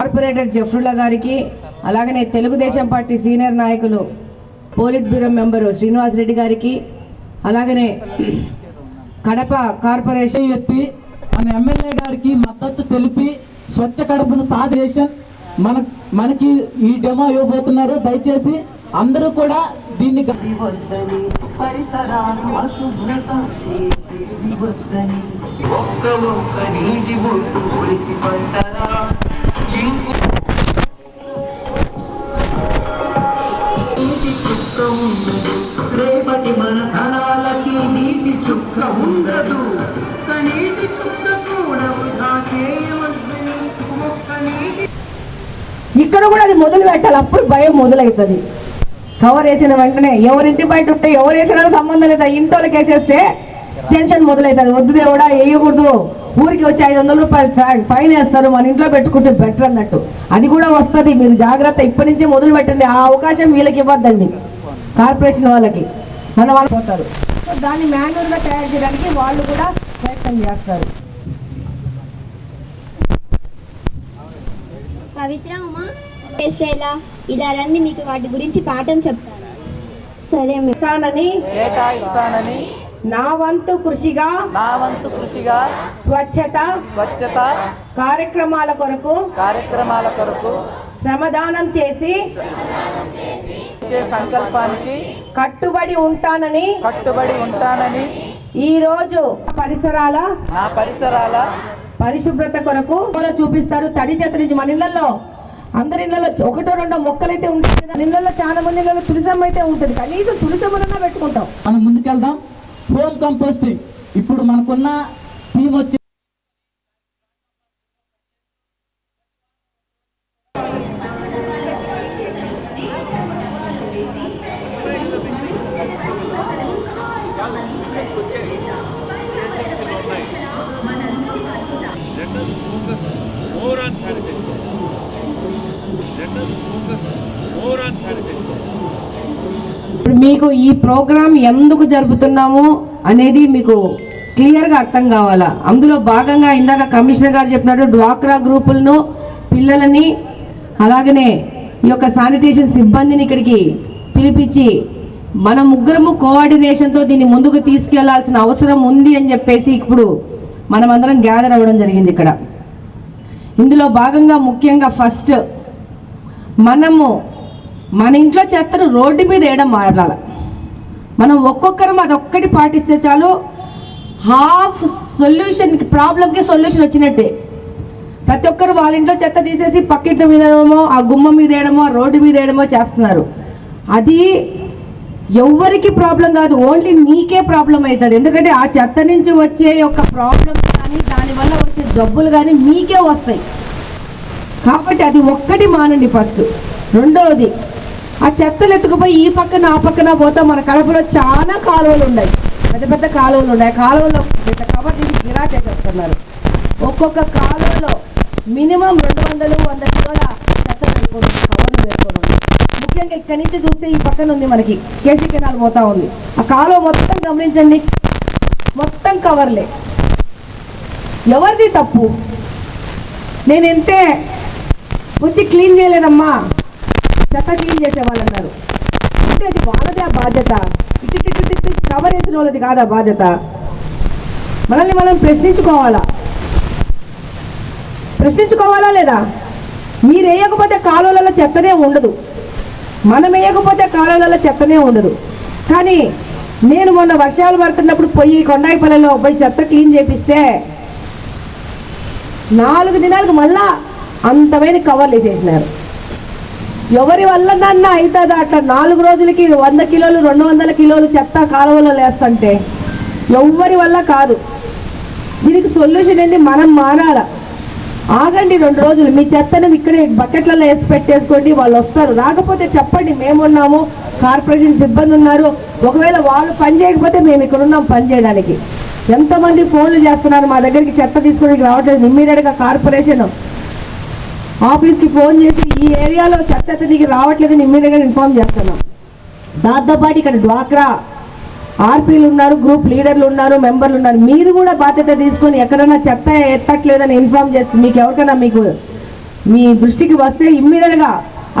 Corporator Zafrulla గారికి అలాగనే Telugu Desam party senior నాయకులు polit bureau member Srinivas Reddy గారికి అలాగనే కడప కార్పొరేషన్ చెప్పి మన ఎమ్మెల్యే గారికి మద్దతు తెలిపి స్వచ్ఛ కడపను సాధేషన్ మన మనకి ఈ డెమో ఇవ్వబోతున్నారు దయచేసి అందరూ కూడా దీన్ని పరిసరాలు ఒక్క ఒక్క నీటి ఉండదు. ఒక్క చుక్క కూడా వృధా చేయవద్దని ఒక్క నీటి ఇక్కడ కూడా అది మొదలు పెట్టాలి. అప్పుడు భయం మొదలవుతుంది కవర్ వేసిన వెంటనే ఎవరింటి బయట ఉంటే ఎవరు వేసినా సంబంధం లేదు. ఇంట్లోకి వేసేస్తే టెన్షన్ మొదలవుతుంది వద్దు దేవుడా వేయకూడదు. ఊరికి వచ్చి ఐదు వందల రూపాయలు ఫై- ఫైన్ వేస్తారు. మన ఇంట్లో పెట్టుకుంటే బెటర్ అన్నట్టు. అది కూడా వస్తుంది. మీరు జాగ్రత్త. ఇప్పటి నుంచే మొదలు పెట్టండి. ఆ అవకాశం వీళ్ళకి ఇవ్వద్దండి. కార్పొరేషన్ వాళ్ళకి. మన వాళ్ళు పోతారు. సో దాన్ని మాన్యువల్గా తయారు చేయడానికి వాళ్ళు కూడా ప్రయత్నం చేస్తారు పవిత్ర ఉమా చేస్తే ఎలా ఇలా రండి మీకు వాటి గురించి పాఠం చెప్తాను సరే అమ్మ. ఇస్తానని కేటాయిస్తానని నా వంతు కృషిగా నా వంతు కృషిగా స్వచ్ఛత స్వచ్ఛత కార్యక్రమాల కొరకు కార్యక్రమాల కొరకు శ్రమదానం చేసి ఇచ్చే సంకల్పానికి కట్టుబడి ఉంటానని కట్టుబడి ఉంటానని ఈ రోజు పరిసరాల నా పరిసరాల పరిశుభ్రత కొరకు చూపిస్తారు. తడి చెత్త నుంచి మన ఇళ్ళలో అందరి ఇళ్ళలో ఒకటో రెండో మొక్కలైతే ఉంటాయి కదా. ఇళ్ళలో చాలా మంది ఇళ్ళలో తులసం అయితే ఉంటుంది. కనీసం తులసమన్నా పెట్టుకుంటాం. మనం ముందుకెళ్దాం. హోమ్ కంపోస్టింగ్ ఇప్పుడు మనకున్న థీమ్ వచ్చి మీకు ఈ ప్రోగ్రాం ఎందుకు జరుపుతున్నాము అనేది మీకు క్లియర్గా అర్థం కావాలా? అందులో భాగంగా ఇందాక కమిషనర్ గారు చెప్పినట్టు డ్వాక్రా గ్రూపులను పిల్లలని అలాగనే ఈ యొక్క శానిటేషన్ సిబ్బందిని ఇక్కడికి పిలిపించి మన ముగ్గురము కోఆర్డినేషన్తో దీన్ని ముందుకు తీసుకెళ్ళాల్సిన అవసరం ఉంది అని చెప్పేసి ఇప్పుడు మనమందరం గ్యాదర్ అవ్వడం జరిగింది ఇక్కడ. ఇందులో భాగంగా ముఖ్యంగా ఫస్ట్ మనము మన ఇంట్లో చెత్తను రోడ్డు మీద వేయడం మారాల మనం ఒక్కొక్కరం అది ఒక్కటి పాటిస్తే చాలు హాఫ్ సొల్యూషన్ ప్రాబ్లంకి సొల్యూషన్ వచ్చినట్టే. ప్రతి ఒక్కరు వాళ్ళ ఇంట్లో చెత్త తీసేసి పక్కింటి మీద వేయడమో ఆ గుమ్మ మీద వేయడమో ఆ రోడ్డు మీద వేయడమో చేస్తున్నారు. అది ఎవరికి ప్రాబ్లం కాదు ఓన్లీ మీకే ప్రాబ్లం అవుతుంది. ఎందుకంటే ఆ చెత్త నుంచి వచ్చే యొక్క ప్రాబ్లం కానీ దానివల్ల వచ్చే జబ్బులు కానీ మీకే వస్తాయి. కాబట్టి అది ఒక్కటి మానండి ఫస్ట్. రెండవది ఆ చెత్తలు ఎత్తుకుపోయి ఈ పక్కన ఆ పక్కన పోతా మన కడపలో చాలా కాలువలు ఉన్నాయి. పెద్ద పెద్ద కాలువలు ఉన్నాయి. ఆ కాలువలో పెద్ద కవర్ తీసి గిరాటే చేస్తున్నారు ఒక్కొక్క కాలువలో మినిమం రెండు వందలు వంద కిలోల చెత్త పెట్టుకోండి కవర్లు పెట్టుకోండి ముఖ్యంగా ఇక్కడి నుంచి చూస్తే ఈ పక్కన ఉంది మనకి కేసీ కెనాల్ పోతా ఉంది. ఆ కాలువ మొత్తం గమనించండి. మొత్తం కవర్లే. ఎవరిది తప్పు? నేను ఎంతే వచ్చి క్లీన్ చేయలేదమ్మా. చెత్త క్లీన్ చేసేవాళ్ళు అన్నారు అంటే అది వాళ్ళదే ఆ బాధ్యత. ఇటు ఇటు కవర్ వేసిన వాళ్ళది కాదా బాధ్యత. మనల్ని మనం ప్రశ్నించుకోవాలా? ప్రశ్నించుకోవాలా లేదా? మీరు వేయకపోతే కాలువలలో చెత్తనే ఉండదు. మనం వేయకపోతే కాలువలలో చెత్తనే ఉండదు. కానీ నేను మొన్న వర్షాలు పడుతున్నప్పుడు పోయి కొండాయిపల్లెలో పోయి చెత్త క్లీన్ చేపిస్తే నాలుగు దినాలకు మళ్ళా అంతమైన కవర్లు వేసేసినారు. ఎవరి వల్ల నన్న అవుతుందా? అట్లా నాలుగు రోజులకి వంద కిలోలు రెండు వందల కిలోలు చెత్త కాలువలో లేస్తుంటే ఎవరి వల్ల కాదు? దీనికి సొల్యూషన్ ఏంటి మనం మారాల? ఆగండి రెండు రోజులు. మీ చెత్తను ఇక్కడే బకెట్లలో వేసి పెట్టేసుకోండి. వాళ్ళు వస్తారు. రాకపోతే చెప్పండి మేమున్నాము. కార్పొరేషన్ సిబ్బంది ఉన్నారు. ఒకవేళ వాళ్ళు పని చేయకపోతే మేము ఇక్కడ ఉన్నాం పని చేయడానికి. ఎంతమంది ఫోన్లు చేస్తున్నారు మా దగ్గరికి? చెత్త తీసుకోవడానికి రావట్లేదు. ఇమ్మీడియట్గా కార్పొరేషన్ ఆఫీస్కి ఫోన్ చేసి ఈ ఏరియాలో చెత్త ఎత్తడానికి రావట్లేదని ఇమ్మీడియట్గా ఇన్ఫార్మ్ చేస్తున్నాం దాంతోపాటు ఇక్కడ డ్వాక్రా ఆర్పీలు ఉన్నారు గ్రూప్ లీడర్లు ఉన్నారు మెంబర్లు ఉన్నారు. మీరు కూడా బాధ్యత తీసుకొని ఎక్కడైనా చెత్త ఎత్తట్లేదని ఇన్ఫార్మ్ చేస్తే మీకు ఎవరికైనా మీకు మీ దృష్టికి వస్తే ఇమ్మీడియట్గా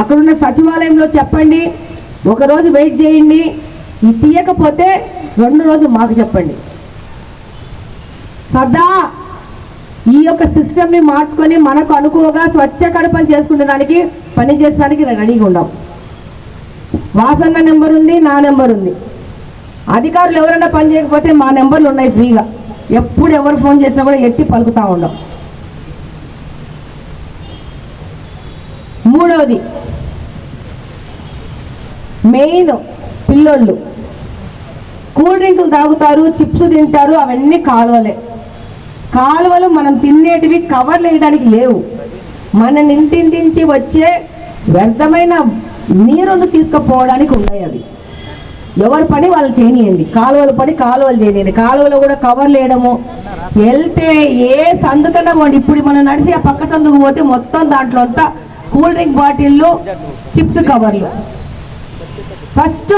అక్కడున్న సచివాలయంలో చెప్పండి. ఒక రోజు వెయిట్ చేయండి. ఇది తీయకపోతే రెండు రోజులు మాకు చెప్పండి. సదా ఈ యొక్క సిస్టమ్ని మార్చుకొని మనకు అనుకువగా స్వచ్ఛ కడపని చేసుకునే దానికి పని చేసేదానికి రెడీగా ఉన్నాం వాసన్న నెంబర్ ఉంది నా నెంబర్ ఉంది. అధికారులు ఎవరైనా పని చేయకపోతే మా నెంబర్లు ఉన్నాయి ఫ్రీగా. ఎప్పుడు ఎవరు ఫోన్ చేసినా కూడా ఎత్తి పలుకుతా ఉండం. మూడవది మెయిన్ పిల్లోళ్ళు. కూల్ డ్రింకులు తాగుతారు చిప్స్ తింటారు అవన్నీ కాలువలే. కాలువలు మనం తినేటివి కవర్లు వేయడానికి లేవు. మన ఇంటింటి వచ్చే వ్యర్థమైన నీరును తీసుకుపోవడానికి ఉన్నాయి అవి. ఎవరి పని వాళ్ళు చేయనియండి. కాలువల పని కాలువలు చేయనియండి. కాలువలో కూడా కవర్లు వేయడము వెళ్తే ఏ సందుకన్నా పోండి. ఇప్పుడు మనం నడిచి ఆ పక్క సందుకు పోతే మొత్తం దాంట్లో అంతా కూల్ డ్రింక్ బాటిళ్ళు చిప్స్ కవర్లు. ఫస్ట్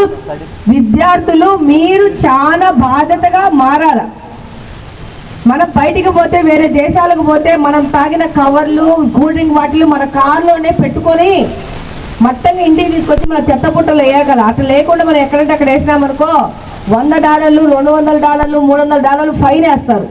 విద్యార్థులు మీరు చాలా బాధ్యతగా మారాల. మనం బయటికి పోతే వేరే దేశాలకు పోతే మనం తాగిన కవర్లు కూల్ డ్రింక్ బాటిల్ మన కారులోనే పెట్టుకొని మట్టంగా ఇంటికి తీసుకొచ్చి మన చెత్త పుట్టలు వేయగల. అట్లా లేకుండా మనం ఎక్కడంటే అక్కడ వేసినామనుకో వంద డాలర్లు రెండు వందల డాలర్లు మూడు వందల డాలర్లు ఫైన్ వేస్తారు.